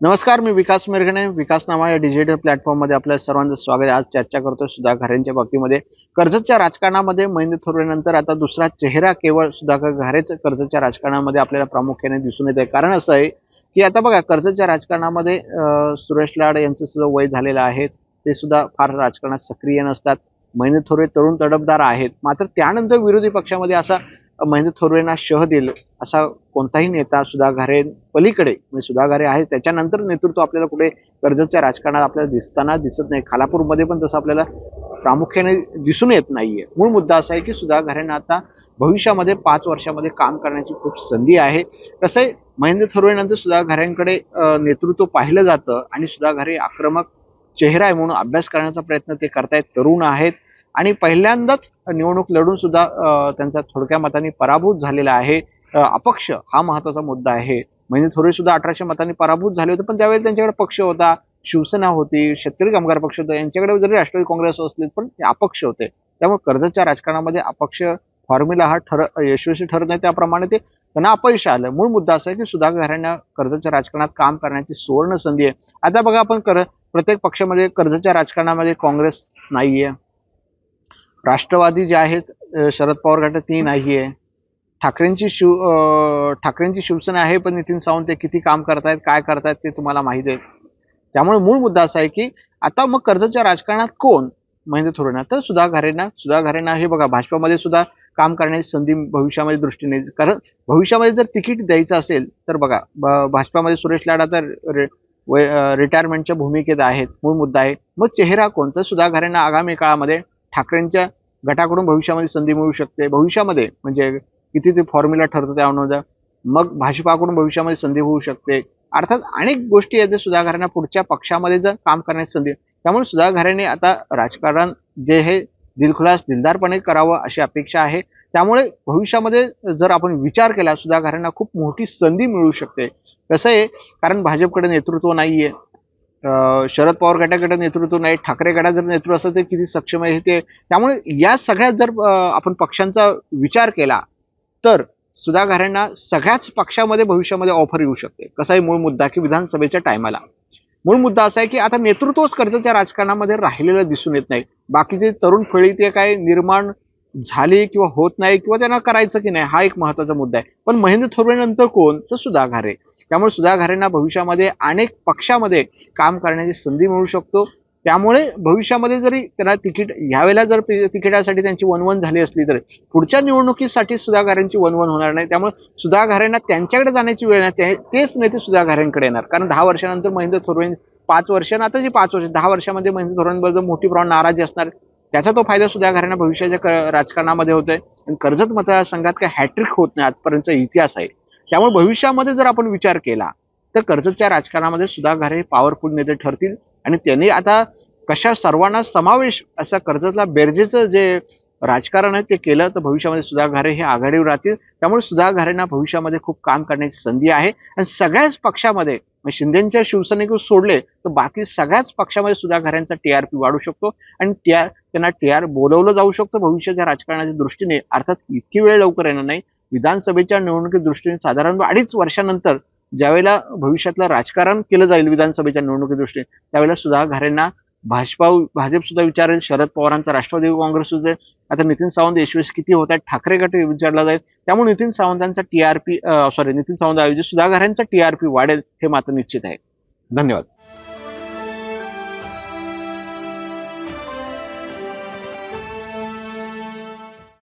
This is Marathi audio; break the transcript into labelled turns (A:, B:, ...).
A: नमस्कार मी विकास मिरगणे. विकास नामा या डिजिटल प्लॅटफॉर्ममध्ये आपल्या सर्वांचं स्वागत आज चर्चा करतो सुधाकर घारेंच्या बाबतीमध्ये. कर्जतच्या राजकारणामध्ये महेंद्र थोरेनंतर आता दुसरा चेहरा केवळ सुधाकर घारेच कर्जतच्या राजकारणामध्ये आपल्याला प्रामुख्याने दिसून येत आहे कारण असं आहे की आता बघा कर्जतच्या राजकारणामध्ये सुरेश लाड यांचं सुद्धा वय झालेलं आहे. ते सुद्धा फार राजकारणात सक्रिय नसतात. महेंद्र थोरे तरुण तडफदार आहेत. मात्र त्यानंतर विरोधी पक्षामध्ये असा महेंद्र थोरवेंना शह दिलं. असा कोणताही नेता सुधाघारे पलीकडे म्हणजे सुधाघारे आहे त्याच्यानंतर नेतृत्व आपल्याला कुठे कर्जतच्या राजकारणात आपल्याला दिसताना दिसत नाही. खालापूरमध्ये पण तसं आपल्याला प्रामुख्याने दिसून येत नाहीये. मूळ मुद्दा असा आहे की सुधाघारेंना आता भविष्यामध्ये पाच वर्षामध्ये काम करण्याची खूप संधी आहे. तसे महेंद्र थोरवेनंतर सुधाघारेंकडे नेतृत्व पाहिलं जातं आणि सुधाघारे आक्रमक चेहरा आहे म्हणून अभ्यास करण्याचा प्रयत्न ते करतायत. तरुण आहेत. आणि पहिल्यांदाच निवडणूक लढून सुद्धा त्यांचा थोडक्या मतांनी पराभूत झालेला आहे. अपक्ष हा महत्त्वाचा मुद्दा आहे. म्हणजे थोडे सुद्धा अठराशे मतांनी पराभूत झाले होते पण त्यावेळी त्यांच्याकडे पक्ष होता. शिवसेना होती शेतकरी कामगार पक्ष होता. यांच्याकडे जरी राष्ट्रवादी काँग्रेस असले पण ते अपक्ष होते. त्यामुळे कर्जच्या राजकारणामध्ये अपक्ष फॉर्म्युला हा ठर यशस्वी ठरत नाही. त्याप्रमाणे ते त्यांना अपयश आलं. मूळ मुद्दा असा आहे की सुधाकर घराण्या कर्जतच्या राजकारणात काम करण्याची सुवर्ण संधी आहे. आता बघा आपण कर प्रत्येक पक्षामध्ये कर्जच्या राजकारणामध्ये काँग्रेस नाहीये. राष्ट्रवादी जे आहेत शरद पवार गटात ती नाही आहे ठाकरेंची शिव ठाकरेंची शिवसेना आहे पण नितीन सावंत ते किती काम करतायत काय करतायत ते तुम्हाला माहीत आहे. त्यामुळे मूळ मुद्दा असा आहे की आता मग कर्जच्या राजकारणात कोण? महेंद्र थोरवेंना तर सुधा घारेंना सुधा घारेंना हे बघा भाजपामध्ये सुद्धा काम करण्याची संधी भविष्यामध्ये दृष्टीने कारण भविष्यामध्ये जर तिकीट द्यायचं असेल तर बघा ब- भाजपामध्ये सुरेश लाडा तर रे- रिटायरमेंटच्या भूमिकेत आहेत मूळ मुद्दा आहे. मग चेहरा कोण तर सुधा घारेंना आगामी काळामध्ये ठाकरेंच्या गटाकडून भविष्यामध्ये संधी मिळू शकते. भविष्यामध्ये म्हणजे किती ते फॉर्म्युला ठरतं त्यानुसार मग भाजपाकडून भविष्यामध्ये संधी होऊ शकते. अर्थात अनेक गोष्टी आहेत जे सुधा पुढच्या पक्षामध्ये जर काम करण्याची संधी त्यामुळे सुधा आता राजकारण जे हे दिलखुलास दिलदारपणे करावं अशी अपेक्षा आहे. त्यामुळे भविष्यामध्ये जर आपण विचार केला सुधा खूप मोठी संधी मिळू शकते. कसं आहे? कारण भाजपकडे नेतृत्व नाहीये. आहे शरद पवार गटाकडे नेतृत्व नाही ठाकरे गटात जर नेतृत्व असतं ते किती सक्षम आहे ते. त्यामुळे या सगळ्यात जर आपण पक्षांचा विचार केला तर सुधाकरांना सगळ्याच पक्षामध्ये भविष्यामध्ये ऑफर येऊ शकते. कसा आहे मूळ मुद्दा की विधानसभेच्या टायमाला मूळ मुद्दा असा आहे की आता नेतृत्वच कर्जाच्या राजकारणामध्ये राहिलेलं दिसून येत नाही. बाकीचे तरुण फळी ते काय निर्माण झाली किंवा होत नाही किंवा त्यांना करायचं की नाही हा एक महत्त्वाचा मुद्दा आहे. पण महेंद्र थोरवेनंतर कोण? तर सुधाघारे त्यामुळे सुधा घारेंना भविष्यामध्ये अनेक पक्षामध्ये काम करण्याची संधी मिळू शकतो. त्यामुळे भविष्यामध्ये जरी त्यांना तिकीट यावेळेला जर तिकिटासाठी त्यांची वनवन झाली असली तर पुढच्या निवडणुकीसाठी सुधाघारेंची वनवन होणार नाही. त्यामुळे सुधाघारेंना त्यांच्याकडे जाण्याची वेळ नाही. तेच नेते सुधाघारेंकडे येणार. कारण दहा वर्षानंतर महेंद्र थोरवे पाच वर्ष आता जी पाच वर्ष दहा वर्षामध्ये महेंद्र थोरवेंबद्दल मोठी प्रमाणात नाराजी असणार. त्याचा तो फायदा सुधाघारेंना भविष्याच्या राजकारणामध्ये होतोय. आणि कर्जत मतदारसंघात काही हॅट्रिक होत नाही. आजपर्यंतचा इतिहास आहे. त्यामुळे भविष्यामध्ये जर आपण विचार केला तर कर्जतच्या राजकारणामध्ये सुधा घरे पॉवरफुल नेते ठरतील. आणि त्यांनी आता कशा सर्वांना समावेश असा कर्जतला बेरजेचं जे राजकारण आहे ते केलं तर भविष्यामध्ये सुधा घारे हे आघाडीवर राहतील. त्यामुळे सुधा घारेंना भविष्यामध्ये खूप काम करण्याची संधी आहे. आणि सगळ्याच पक्षामध्ये म्हणजे शिंदेच्या शिवसेनेकडून सोडले तर बाकी सगळ्याच पक्षामध्ये सुधा घारेंचा टीआरपी वाढू शकतो. आणि टीआर त्यांना टीआर बोलवलं जाऊ शकतं भविष्याच्या राजकारणाच्या दृष्टीने. अर्थात इतकी वेळ लवकर येणार नाही. विधानसभेच्या निवडणुकी दृष्टीने साधारण अडीच वर्षानंतर ज्यावेळेला भविष्यातलं राजकारण केलं जाईल विधानसभेच्या निवडणुकी दृष्टीने त्यावेळेला सुधा घारेंना भाजपा भाजप सुद्धा विचारेल शरद पवारांचा राष्ट्रवादी काँग्रेस सुद्धा आता नितीन सावंत यशस्वी किती होत आहेत ठाकरे गट विचारला जाईल. त्यामुळे Nitin सावंतांचा T R P sorry Nitin Sawant ऐवजी सुधा आर पी वाढेल हे मात्र निश्चित आहे. धन्यवाद.